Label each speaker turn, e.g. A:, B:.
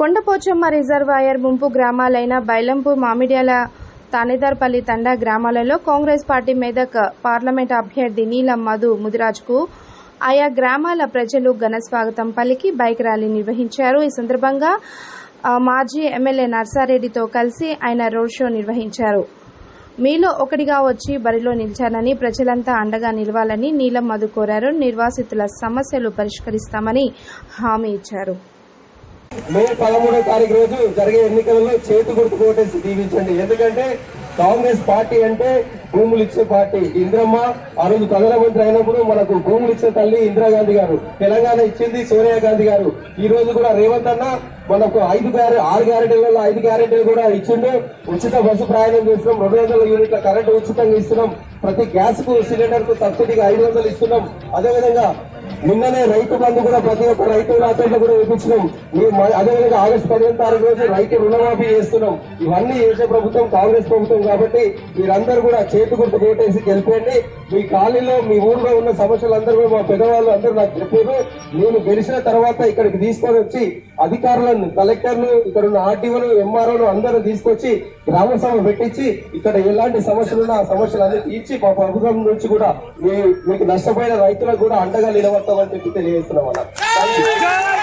A: Kondapochamma reservoir ముంపు గ్రామాలైన బైలంపు మామిడ్యాల తానేదార్పల్లి తండా గ్రామాలలో Congress party Medak parliament అభ్యర్థి నీలం మధు ముదిరాజ్కు ఆయా గ్రామాల ప్రజలు ఘన స్వాగతం పలికి బైక్ ర్యాలీ నిర్వహించారు. ఈ సందర్భంగా మాజీ ఎమ్మెల్యే నర్సారెడ్డితో కలిసి ఆయన రోడ్ షో నిర్వహించారు. మీలో ఒకటిగా వచ్చి బరిలో నిలిచానని ప్రజలంతా అండగా నిలవాలని నీలం మధు కోరారు. నిర్వాసితుల సమస్యలు పరిష్కరిస్తామని హామీ ఇచ్చారు.
B: మే పదమూడో తారీఖు రోజు జరిగే ఎన్నికలలో చేతి గుర్తు కోటేసి దీవించండి. ఎందుకంటే కాంగ్రెస్ పార్టీ అంటే భూములు ఇచ్చే పార్టీ. ఇంద్రమ్మ ఆ రోజు ప్రధానమంత్రి అయినప్పుడు మనకు భూములు ఇచ్చే తల్లి ఇందిరాగాంధీ గారు తెలంగాణ ఇచ్చింది సోనియా గాంధీ గారు. ఈ రోజు కూడా రేవంత్ అన్న మనకు ఐదు గ్యారె ఆరు గ్యారెంటీలలో ఐదు గ్యారెంటీలు కూడా ఇచ్చిండు. ఉచిత బస్సు ప్రయాణం చేస్తున్నాం. రెండు వందల యూనిట్ల కరెంటు ఉచితంగా ఇస్తున్నాం. ప్రతి గ్యాస్కు సిలిండర్కు సబ్సిడీగా ఐదు వందలు ఇస్తున్నాం. అదేవిధంగా నిన్ననే రైతు బంధు కూడా ప్రతి ఒక్క రైతు రాత్రులు కూడా వేయించినాం అదేవిధంగా ఆగస్టు పదిహేను తారీఖు రోజు రైతు రుణమాఫీ చేస్తున్నాం. ఇవన్నీ చేసే ప్రభుత్వం కాంగ్రెస్ ప్రభుత్వం కాబట్టి మీరందరూ కూడా చేతి గుర్తు ఓటేసి గెలిపేయండి. మీ కాలనీలో మీ ఊర్లో ఉన్న సమస్యలందరూ కూడా మా పెద్దవాళ్ళు అందరూ నాకు చెప్పారు. నేను గెలిచిన తర్వాత ఇక్కడికి తీసుకొని వచ్చి అధికారులను కలెక్టర్లు ఇక్కడ ఉన్న ఆర్టీఓలు ఎంఆర్ఓలు అందరూ తీసుకొచ్చి గ్రామ సభ పెట్టించి ఇక్కడ ఎలాంటి సమస్యలు ఉన్నా ఆ సమస్యలు అన్ని తీర్చి మా ప్రభుత్వం నుంచి కూడా మీకు నష్టపోయిన రైతులకు కూడా అండగా నిలవాలి చెప్పి తెలియజేస్తున్నాం అన్న.